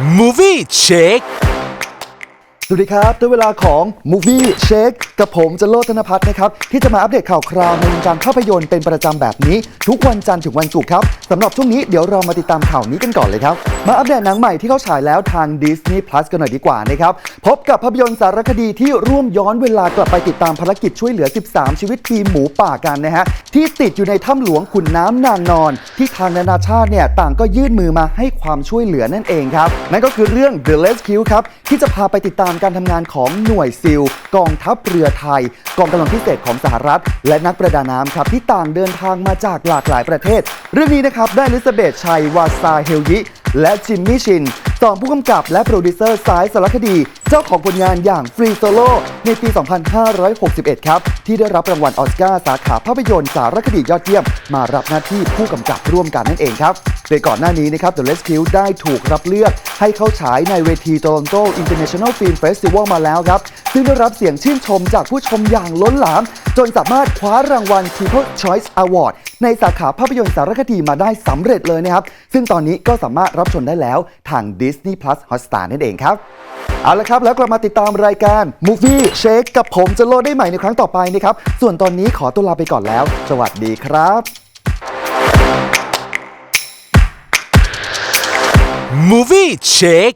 Movie Check สวัสดีครับด้วยเวลาของ Movie Shake กับผมจะโลธนพัฒน์นะครับ ที่จะมาอัปเดตข่าวคราวในวงการภาพยนตร์เป็นประจำแบบนี้ ทุกวันจันทร์ถึงวันศุกร์ครับสำหรับช่วงนี้เดี๋ยวเรามาติดตามข่าวนี้กันก่อนเลยครับ มาอัปเดตหนังใหม่ที่เขาฉายแล้วทาง Disney Plus กันหน่อยดีกว่านะครับ พบกับภาพยนตร์สารคดีที่ร่วมย้อนเวลากลับไปติดตามภารกิจช่วยเหลือ 13 ชีวิตทีมหมูป่ากันนะฮะ ที่ติดอยู่ในถ้ำหลวงขุนน้ำนางนอน ที่ทางนานาชาติเนี่ยต่างก็ยื่นมือมาให้ความช่วยเหลือนั่นเองครับ นั่นก็คือเรื่อง The Rescue ครับ ที่จะพาไปติดตามการทำงานของหน่วยซิลกองทัพเรือไทย กองกำลังพิเศษของสหรัฐ และนักประดาน้ำครับที่ต่างเดินทางมาจากหลากหลายประเทศ เรื่องนี้นะครับได้ลิซาเบธชัยวาซาเฮลยิ และจิมมี่ชินสองผู้กำกับและโปรดิวเซอร์สายสารคดี เจ้าของผลงานอย่างฟรีโซโลในปี 2561 ครับ ที่ได้รับรางวัลออสการ์สาขาภาพยนตร์สารคดียอดเยี่ยม มารับหน้าที่ผู้กำกับร่วมกันนั่นเองครับ โดยก่อนหน้านี้นะครับ The Rescue ได้ถูกรับเลือก ให้เข้าฉายในเวที Toronto International Film Festival มาแล้วครับ ซึ่งได้รับเสียงชื่นชมจากผู้ชมอย่างล้นหลาม จนสามารถคว้ารางวัล People Choice Award ในสาขาภาพยนตร์สารคดีมาได้สำเร็จเลยนะครับ ซึ่งตอนนี้ก็สามารถรับชมได้แล้วทาง Disney Plus Hotstar นั่นเองครับ เอาละครับ แล้วกลับมาติดตามรายการ Movie Shake กับผมจะโลดได้ใหม่ในครั้งต่อไปนะครับ ส่วนตอนนี้ขอตัวลาไปก่อนแล้ว สวัสดีครับ Movie Check